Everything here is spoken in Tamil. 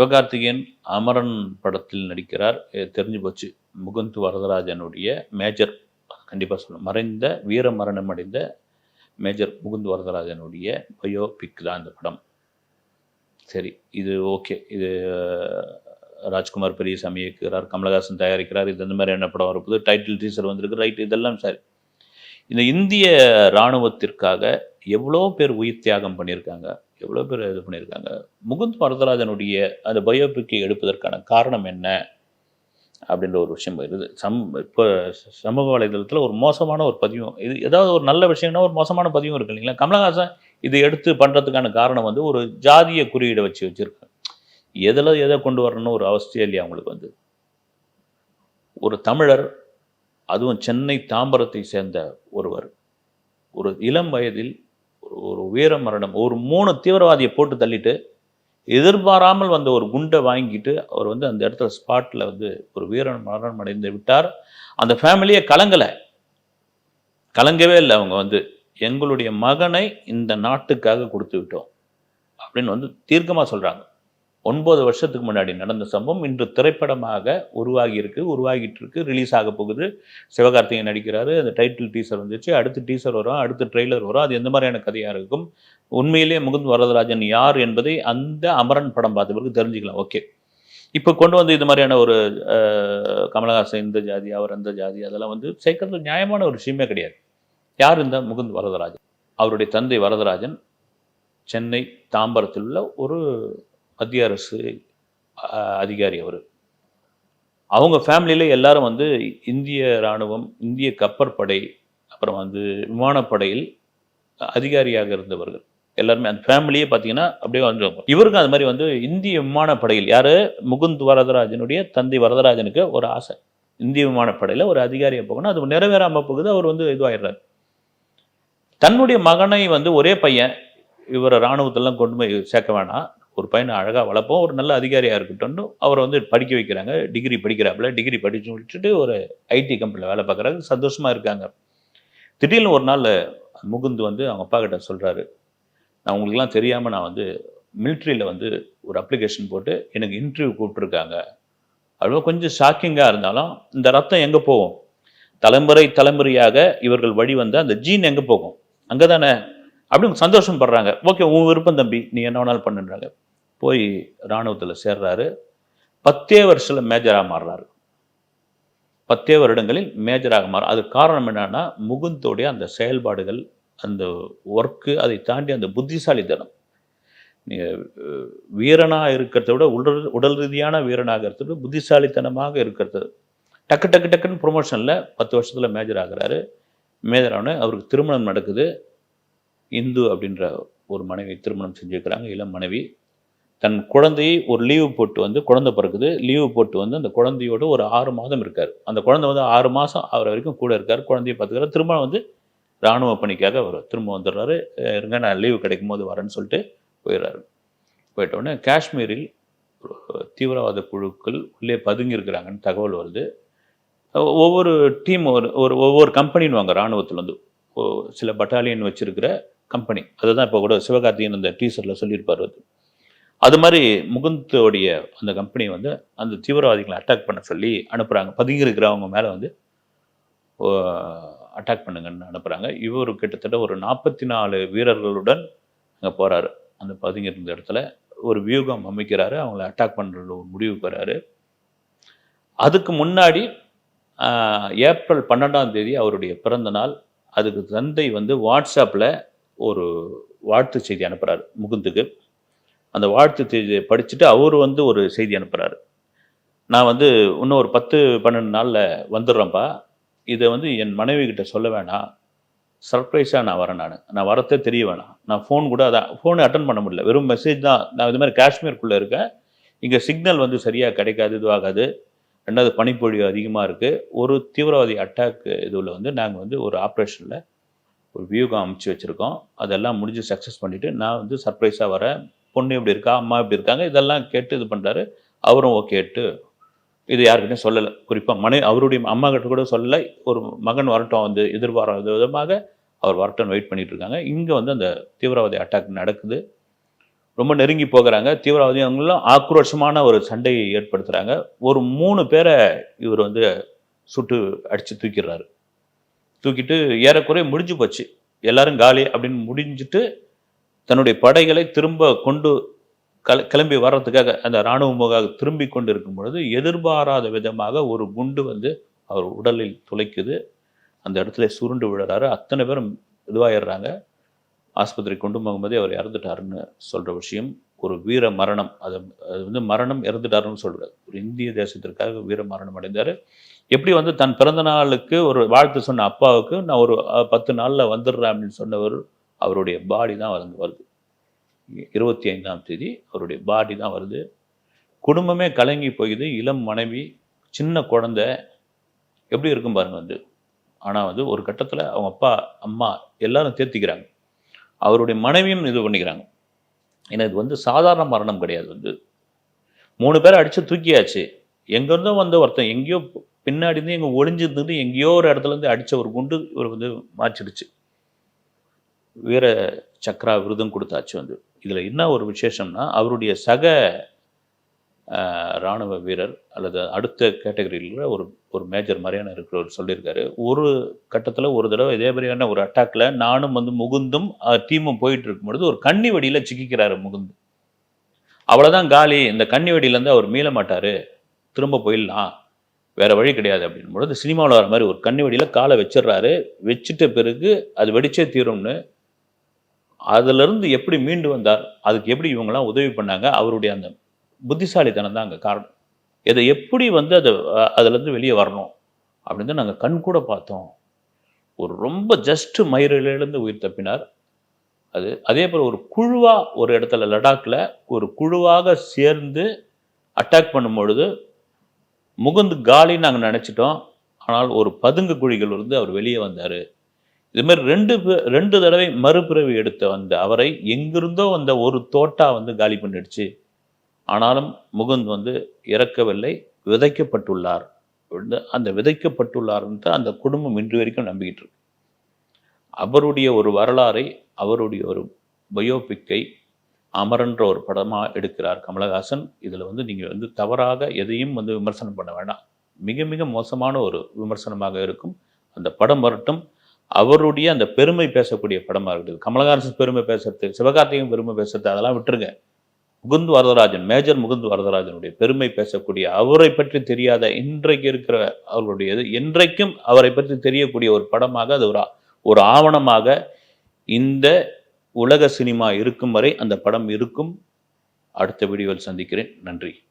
சிவகார்த்திகேயன் அமரன் படத்தில் நடிக்கிறார். இது தெரிஞ்சு போச்சு. முகுந்த் வரதராஜனுடைய மேஜர். கண்டிப்பாக சொல்லணும். மறைந்த வீர மரணம் அடைந்த மேஜர் முகுந்த் வரதராஜனுடைய பயோபிக் தான் இந்த படம். சரி இது ஓகே. இது ராஜ்குமார் பெரியசாமி இயக்குகிறார் கமலஹாசன் தயாரிக்கிறார். இது இந்த மாதிரி என்ன படம் வரப்போது டைட்டில் டீசர் வந்திருக்கு. ரைட் இதெல்லாம் சரி. இந்த இந்திய இராணுவத்திற்காக எவ்வளோ பேர் உயிர் தியாகம் பண்ணியிருக்காங்க? எவ்வளோ பேர் இது பண்ணியிருக்காங்க? முகுந்த் வரதராஜனுடைய அந்த பயோபிக்கை எடுப்பதற்கான காரணம் என்ன? அப்படின்ற ஒரு விஷயம் வருது சம் இப்போ சமூக வலைதளத்தில் ஒரு மோசமான ஒரு பதிவும் இது ஏதாவது ஒரு நல்ல விஷயம்னா ஒரு மோசமான பதிவும் இருக்கு இல்லைங்களா? கமலஹாசன் இது எடுத்து பண்ணுறதுக்கான காரணம் வந்து ஒரு ஜாதிய குறியீடை வச்சு வச்சுருக்காங்க. எதில் எதை கொண்டு வரணும்னு ஒரு அவசியம் இல்லையா அவங்களுக்கு வந்து? ஒரு தமிழர் அதுவும் சென்னை தாம்பரத்தை சேர்ந்த ஒருவர் ஒரு இளம் வயதில் ஒரு ஒரு வீர மரணம் ஒரு மூணு தீவிரவாதியை போட்டு தள்ளிட்டு எதிர்பாராமல் வந்த ஒரு குண்டை வாங்கிட்டு அவர் வந்து அந்த இடத்துல ஸ்பாட்டில் வந்து ஒரு வீரன் மரணம் அடைந்து விட்டார். அந்த ஃபேமிலியை கலங்கலை. கலங்கவே இல்லை அவங்க வந்து. எங்களுடைய மகனை இந்த நாட்டுக்காக கொடுத்து விட்டோம் அப்படின்னு வந்து தீர்க்கமாக சொல்கிறாங்க ஒன்பது வருஷத்துக்கு முன்னாடி நடந்த சம்பவம் இன்று திரைப்படமாக உருவாகியிருக்கு உருவாகிட்டு இருக்கு ரிலீஸ் ஆக போகுது. சிவகார்த்திகேயன் நடிக்கிறாரு அந்த டைட்டில் டீசர் வந்துச்சு அடுத்து டீசர் வரும் அடுத்து ட்ரெய்லர் வரும் அது எந்த மாதிரியான கதையாக இருக்கும்? உண்மையிலேயே முகுந்த் வரதராஜன் யார் என்பதை அந்த அமரன் படம் பார்த்த பிறகு தெரிஞ்சுக்கலாம் ஓகே இப்போ கொண்டு வந்து இது மாதிரியான ஒரு கமலஹாசன் இந்த ஜாதி அவர் அந்த ஜாதி அதெல்லாம் வந்து சேர்க்கறது நியாயமான ஒரு விஷயமே கிடையாது. யார் இந்த முகுந்த் வரதராஜன்? அவருடைய தந்தை வரதராஜன் சென்னை தாம்பரத்தில் உள்ள ஒரு மத்திய அரசு அதிகாரி அவர். அவங்க ஃபேமிலியில் எல்லாரும் வந்து இந்திய இராணுவம் இந்திய கப்பற்படை அப்புறம் வந்து விமானப்படையில் அதிகாரியாக இருந்தவர்கள். எல்லாருமே அந்த ஃபேமிலியே பார்த்தீங்கன்னா அப்படியே வந்து இவருக்கும் அது மாதிரி வந்து இந்திய விமானப்படையில் யார்? முகுந்த் வரதராஜனுடைய தந்தை வரதராஜனுக்கு ஒரு ஆசை. இந்திய விமானப்படையில் ஒரு அதிகாரியாக போகணும். அது நிறைவேறாமல் போகுது அவர் வந்து இதுவாகிடுறாரு தன்னுடைய மகனை வந்து ஒரே பையன் இவரை இராணுவத்திலாம் கொண்டு போய் சேர்க்க வேணாம். ஒரு பையனை அழகாக வளர்ப்போம் ஒரு நல்ல அதிகாரியாக இருக்கட்டும்னு அவரை வந்து படிக்க வைக்கிறாங்க. டிகிரி படிக்கிறாப்புல. டிகிரி படித்து முடிச்சுட்டு ஒரு ஐடி கம்பெனியில் வேலை பார்க்குறாங்க சந்தோஷமாக இருக்காங்க. திடீர்னு ஒரு நாள் முகுந்து வந்து அவங்க அப்பா கிட்ட சொல்கிறாரு நான் உங்களுக்குலாம் தெரியாமல் நான் வந்து மிலிட்ரியில் வந்து ஒரு அப்ளிகேஷன் போட்டு எனக்கு இன்டர்வியூ கூப்பிட்ருக்காங்க அவ்வளோ கொஞ்சம் ஷாக்கிங்காக இருந்தாலும் இந்த ரத்தம் எங்கே போகும்? தலைமுறை தலைமுறையாக இவர்கள் வழி வந்தால் அந்த ஜீன் எங்கே போகும்? அங்கே தானே அப்படின்னு சந்தோஷம் படுறாங்க ஓகே உன் விருப்பம் தம்பி. நீ என்ன வேணாலும் பண்ணுன்றாங்க. போய் இராணுவத்தில் சேர்றாரு. பத்தே வருஷத்தில் மேஜராக மாறுறாரு. பத்தே வருடங்களில் மேஜராக மாறும் அது காரணம் என்னன்னா முகுந்தோடைய அந்த செயல்பாடுகள் அந்த ஒர்க்கு அதை தாண்டி அந்த புத்திசாலித்தனம். நீங்கள் வீரனாக இருக்கிறத விட உடல் உடல் ரீதியான வீரனாக இருக்கிறத விட புத்திசாலித்தனமாக இருக்கிறது. டக்கு டக்கு டக்குன்னு ப்ரொமோஷனில் பத்து வருஷத்தில் மேஜர் ஆகுறாரு. மேஜர் ஆன அவருக்கு திருமணம் நடக்குது. இந்து அப்படின்ற ஒரு மனைவி திருமணம் செஞ்சுருக்கிறாங்க இளம் மனைவி. தன் குழந்தையை ஒரு லீவு போட்டு வந்து குழந்தை பிறக்குது. லீவு போட்டு வந்து அந்த குழந்தையோட ஒரு ஆறு மாதம் இருக்கார். அந்த குழந்தை வந்து ஆறு மாதம் ஆகிற வரைக்கும் கூட இருக்கார். குழந்தைய பார்த்துக்கிறார். திரும்ப வந்து இராணுவ பணிக்காக அவர் திரும்ப வந்துடுறாரு. இருங்க நான் லீவு கிடைக்கும் போது வரேன்னு சொல்லிட்டு போயிடுறாரு. போயிட்டோடனே காஷ்மீரில் தீவிரவாத குழுக்கள் உள்ளே பதுங்கி இருக்கிறாங்கன்னு தகவல் வருது. ஒவ்வொரு டீம் ஒரு ஒரு ஒவ்வொரு கம்பெனின்னு வாங்க இராணுவத்தில் வந்து. சில பட்டாலியன் வச்சுருக்கிற கம்பெனி அதுதான் இப்போ கூட சிவகார்த்திகேயன் அந்த டீசரில் சொல்லியிருப்பார் அது. அது மாதிரி முகுந்தோடைய அந்த கம்பெனி வந்து அந்த தீவிரவாதிகளை அட்டாக் பண்ண சொல்லி அனுப்புகிறாங்க பதுங்கி இருக்கிறவங்க மேலே வந்து அட்டாக் பண்ணுங்கன்னு அனுப்புகிறாங்க இவர் கிட்டத்தட்ட ஒரு நாற்பத்தி நாலு வீரர்களுடன் அங்கே போகிறாரு அந்த பதுங்கி இருந்த இடத்துல ஒரு வியூகம் அமைக்கிறாரு. அவங்கள அட்டாக் பண்ணுற ஒரு முடிவு பெறாரு அதுக்கு முன்னாடி ஏப்ரல் பன்னெண்டாம் தேதி அவருடைய பிறந்த நாள். அதுக்கு தந்தை வந்து வாட்ஸ்அப்பில் ஒரு வாழ்த்து செய்தி அனுப்புகிறாரு முகுந்துக்கு. அந்த வாழ்த்து படிச்சுட்டு அவர் வந்து ஒரு செய்தி அனுப்புகிறாரு நான் வந்து இன்னும் ஒரு பத்து பன்னெண்டு நாளில் வந்துடுறேன்ப்பா. இதை வந்து என் மனைவி கிட்ட சொல்ல வேணாம். சர்ப்ரைஸாக நான் வரேன் நான். நான் வரத்தே தெரிய வேணாம். நான் ஃபோன் கூட அதான் ஃபோனை அட்டன் பண்ண முடியல. வெறும் மெசேஜ் தான். நான் இது மாதிரி காஷ்மீருக்குள்ளே இருக்கேன். இங்கே சிக்னல் வந்து சரியாக கிடைக்காது இதுவாகாது ரெண்டாவது பனிப்பொழிவு அதிகமாக இருக்குது ஒரு தீவிரவாதி அட்டாக் இதுவில் வந்து நாங்கள் வந்து ஒரு ஆப்ரேஷனில் ஒரு வியூகம் அமைச்சு வச்சுருக்கோம். அதெல்லாம் முடிஞ்சு சக்ஸஸ் பண்ணிவிட்டு நான் வந்து சர்ப்ரைஸாக வரேன். பொண்ணு இப்படி இருக்கா அம்மா இப்படி இருக்காங்க இதெல்லாம் கேட்டு இது பண்ணுறாரு அவரும் ஓகேட்டு இது யாருக்கிட்டையும் சொல்லலை. குறிப்பாக மனை அவருடைய அம்மா கிட்ட கூட சொல்லலை. ஒரு மகன் வரட்டும் வந்து எதிர்பாராத விதமாக அவர் வரட்டும் வெயிட் பண்ணிட்டு இருக்காங்க. இங்கே வந்து அந்த தீவிரவாதி அட்டாக் நடக்குது. ரொம்ப நெருங்கி போகிறாங்க. தீவிரவாதி அவங்களும் ஆக்ரோஷமான ஒரு சண்டையை ஏற்படுத்துகிறாங்க ஒரு மூணு பேரை இவர் வந்து சுட்டு அடித்து தூக்கிடுறாரு. தூக்கிட்டு ஏறக்குறைய முடிஞ்சு போச்சு. எல்லாரும் காலி அப்படின்னு முடிஞ்சிட்டு தன்னுடைய படைகளை திரும்ப கொண்டு கிளம்பி வர்றதுக்காக அந்த இராணுவ முகாக திரும்பி கொண்டு இருக்கும் பொழுது எதிர்பாராத விதமாக ஒரு குண்டு வந்து அவர் உடலில் துளைக்குது. அந்த இடத்துல சுருண்டு விழுறாரு. அத்தனை பேரும் இதுவாகிடுறாங்க ஆஸ்பத்திரி கொண்டு போகும்போதே அவர் இறந்துட்டாருன்னு சொல்கிற விஷயம். ஒரு வீர மரணம். அது அது வந்து மரணம் இறந்துட்டாருன்னு சொல்கிறார் ஒரு இந்திய தேசத்திற்காக வீர மரணம் அடைந்தார். எப்படி வந்து தன் பிறந்த நாளுக்கு ஒரு வாழ்த்து சொன்ன அப்பாவுக்கு நான் ஒரு பத்து நாளில் வந்துடுறேன் அப்படின்னு சொன்னவர் அவருடைய பாடி தான் வந்து வருது. இருபத்தி ஐந்தாம் தேதி அவருடைய பாடி தான் வருது. குடும்பமே கலங்கி போகுது இளம் மனைவி சின்ன குழந்தை எப்படி இருக்கும் பாருங்க வந்து. ஆனால் வந்து ஒரு கட்டத்தில் அவங்க அப்பா அம்மா எல்லாரும் தேர்த்திக்கிறாங்க அவருடைய மனைவியும் இது பண்ணிக்கிறாங்க. ஏன்னா இது வந்து சாதாரண மரணம் கிடையாது வந்து. மூணு பேரை அடித்து தூக்கியாச்சு. எங்கேருந்தோ வந்த ஒருத்தன் எங்கேயோ பின்னாடி இருந்து எங்கே ஒளிஞ்சிருந்து எங்கேயோ ஒரு இடத்துல இருந்து அடித்த ஒரு குண்டு இவர் வந்து மாச்சிடுச்சு. வீர சக்ரா விருதும் கொடுத்தாச்சு வந்து. இதில் என்ன ஒரு விசேஷம்னா அவருடைய சக இராணுவ ராணுவ வீரர் அல்லது அடுத்த கேட்டகரியில் ஒரு ஒரு மேஜர் மாதிரியான இருக்கிறவர் சொல்லியிருக்காரு. ஒரு கட்டத்தில் ஒரு தடவை இதே மாதிரியான ஒரு அட்டாக்ல நானும் வந்து முகுந்தும் டீமும் போயிட்டு இருக்கும் பொழுது ஒரு கண்ணி வெடியில் சிக்கிக்கிறாரு முகுந்து. அவ்வளோதான் காலி. இந்த கன்னி வெடியிலேருந்து அவர் மீள மாட்டார். திரும்ப போயிடலாம். வேற வழி கிடையாது அப்படின் பொழுது சினிமாவில் வர மாதிரி ஒரு கண்ணி வெடியில் காலை வச்சிடுறாரு. வச்சுட்ட பிறகு அது வெடிச்சே தீரும்னு அதிலிருந்து எப்படி மீண்டு வந்தார்? அதுக்கு எப்படி இவங்கெல்லாம் உதவி பண்ணாங்க? அவருடைய அந்த புத்திசாலித்தனம் தான் அங்கே காரணம். இதை எப்படி வந்து அதை அதுலேருந்து வெளியே வரணும்? அப்படின்னு தான் நாங்கள் கண் கூட பார்த்தோம். ஒரு ரொம்ப ஜஸ்ட் மயிரிலிருந்து உயிர் தப்பினார். அது அதே போல் ஒரு குழுவாக ஒரு இடத்துல லடாக்கில் ஒரு குழுவாக சேர்ந்து அட்டாக் பண்ணும் பொழுது முகுந்து காலின்னு நாங்கள் நினச்சிட்டோம். ஆனால் ஒரு பதுங்கு குழிகள் இருந்து அவர் வெளியே வந்தார். இது மாதிரி ரெண்டு பே- ரெண்டு தடவை மறுபிறவி எடுத்த வந்த அவரை எங்கிருந்தோ வந்த ஒரு தோட்டா வந்து காலி பண்ணிடுச்சு. ஆனாலும் முகுந்த் வந்து இறக்கவில்லை விதைக்கப்பட்டுள்ளார். அந்த விதைக்கப்பட்டுள்ளார்ன்ட்டு அந்த குடும்பம் இன்று வரைக்கும் நம்பிக்கிட்டு இருக்கு. அவருடைய ஒரு வரலாறை அவருடைய ஒரு பயோபிக்கை அமரன்ற ஒரு படமாக எடுக்கிறார் கமலஹாசன். இதில் வந்து நீங்கள் வந்து தவறாக எதையும் வந்து விமர்சனம் பண்ண வேண்டாம். மிக மிக மோசமான ஒரு விமர்சனமாக இருக்கும். அந்த படம் வரட்டும். அவருடைய அந்த பெருமை பேசக்கூடிய படமாக இருக்குது. கமலஹாசன் பெருமை பேசுறது சிவகார்த்திகேயன் பெருமை பேசுறது அதெல்லாம் விட்டுருங்க. முகுந்த் வரதராஜன் மேஜர் முகுந்த் வரதராஜனுடைய பெருமை பேசக்கூடிய அவரை பற்றி தெரியாத இன்றைக்கு இருக்கிற அவர்களுடைய இது என்றைக்கும் அவரை பற்றி தெரியக்கூடிய ஒரு படமாக அது ஒரு ஒரு ஆவணமாக இந்த உலக சினிமா இருக்கும் வரை அந்த படம் இருக்கும். அடுத்த வீடியோவில் சந்திக்கிறேன். நன்றி.